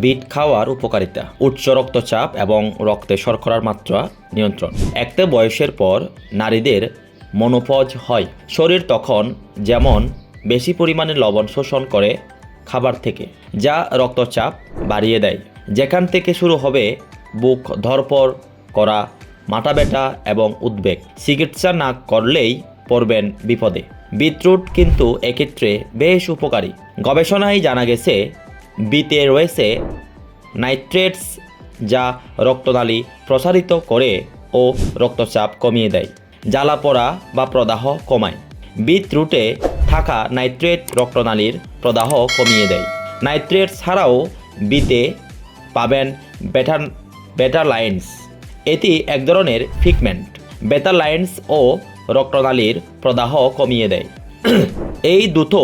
Bit খাওয়ার উপকারিতা। উচ্চ রক্তচাপ এবং রক্তে শর্করার মাত্রা নিয়ন্ত্রণ। একটা বয়সের পর নারীদের মনোপজ হয়। শরীর তখন যেমন বেশি পরিমাণে লবণ শোষণ করে খাবার থেকে, যা রক্তচাপ বাড়িয়ে দেয়। যেখান থেকে শুরু হবে বুক ধরপর করা মাথা ব্যথা এবং উদ্বেগ। চিকিৎসা না করলেই পড়বেন বিপদে। বিটরুট কিন্তু এক্ষেত্রে বেশ উপকারী। গবেষণায় জানা গেছে বিতে রয়েছে নাইট্রেটস যা রক্তনালী প্রসারিত করে ও রক্তচাপ কমিয়ে দেয়, জ্বালা পড়া বা প্রদাহ কমায়। বিট রুটে থাকা নাইট্রেট রক্তনালীর প্রদাহ কমিয়ে দেয়। নাইট্রেট ছাড়াও বিতে পাবেন বেটার বেটার লাইন্স এটি এক ধরনের ফিকমেন্ট বেটা লাইন্স ও রক্তনালীর প্রদাহ কমিয়ে দেয়। এই দুটো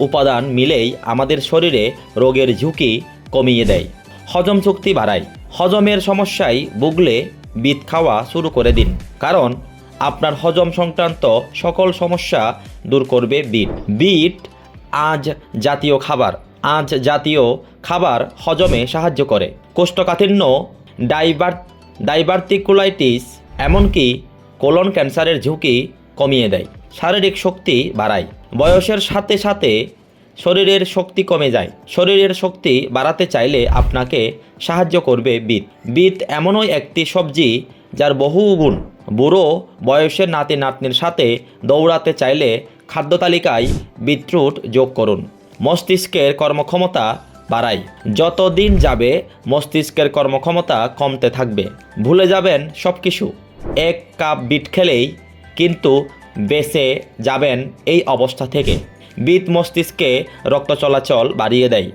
উপাদান মিলেই আমাদের শরীরে রোগের ঝুঁকি কমিয়ে দেয়। হজম শক্তি বাড়ায়। হজমের সমস্যায় ভুগলে বিট খাওয়া শুরু করে দিন। কারণ, আপনার হজম সংক্রান্ত সকল সমস্যা দূর করবে বিট। বিট আজ জাতীয় খাবার। আজ জাতীয় খাবার হজমে সাহায্য করে। কোষ্ঠকাঠিন্য, ডাইবার, ডাইভার্টিকুলাইটিস, এমনকি কোলন ক্যান্সারের ঝুঁকি কমিয়ে দেয়। শারীরিক শক্তি বাড়ায়। বয়সের সাথে সাথে শরীরের শক্তি কমে যায়। শরীরের শক্তি বাড়াতে চাইলে আপনাকে সাহায্য করবে বিট। বিট এমনই একটি সবজি যার বহু গুণ। বুড়ো বয়সের নাতি নাতনির সাথে দৌড়াতে চাইলে খাদ্য তালিকায় বিটরুট যোগ করুন। মস্তিষ্কের কর্মক্ষমতা বাড়ায়। যত দিন যাবে, মস্তিষ্কের কর্মক্ষমতা কমতে থাকবে। ভুলে যাবেন সব কিছু এক কাপ বিট খেলেই কিন্তু বেঁচে যাবেন এই অবস্থা থেকে। বিট মস্তিষ্কে রক্ত চলাচল বাড়িয়ে দেয়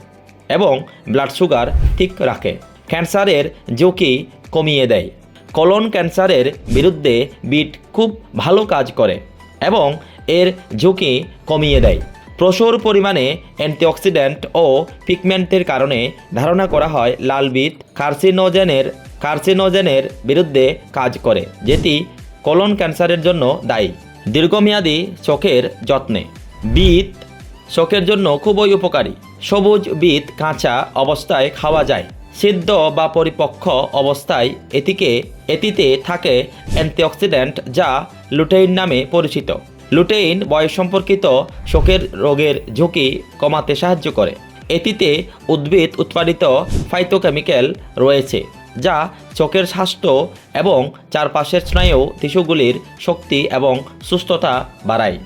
এবং ব্লাড সুগার ঠিক রাখে। ক্যান্সারের ঝুঁকি কমিয়ে দেয়। কলন ক্যান্সারের বিরুদ্ধে বিট খুব ভালো কাজ করে এবং এর ঝুঁকি কমিয়ে দেয়। প্রচুর পরিমাণে অ্যান্টিঅক্সিডেন্ট ও পিগমেন্টের কারণে ধারণা করা হয় লাল বিট কার্সিনোজেনের কার্সিনোজেনের বিরুদ্ধে কাজ করে, যেটি কলন ক্যান্সারের জন্য দায়ী। দীর্ঘমেয়াদী চোখের যত্নে। বিট চোখের জন্য খুবই উপকারী। সবুজ বিট কাঁচা অবস্থায় খাওয়া যায়। সিদ্ধ বা পরিপক্ক অবস্থায় এটিকে, এটিতে থাকে অ্যান্টিঅক্সিডেন্ট যা লুটেইন নামে পরিচিত। লুটেইন বয়স সম্পর্কিত শোকের রোগের ঝুঁকি কমাতে সাহায্য করে। এটিতে উদ্ভিদ উৎপাদিত ফাইটোকেমিক্যাল রয়েছে। যা চোখের স্বাস্থ্য এবং চারপাশের স্নায়ু টিস্যুগুলির শক্তি এবং সুস্থতা বাড়ায়।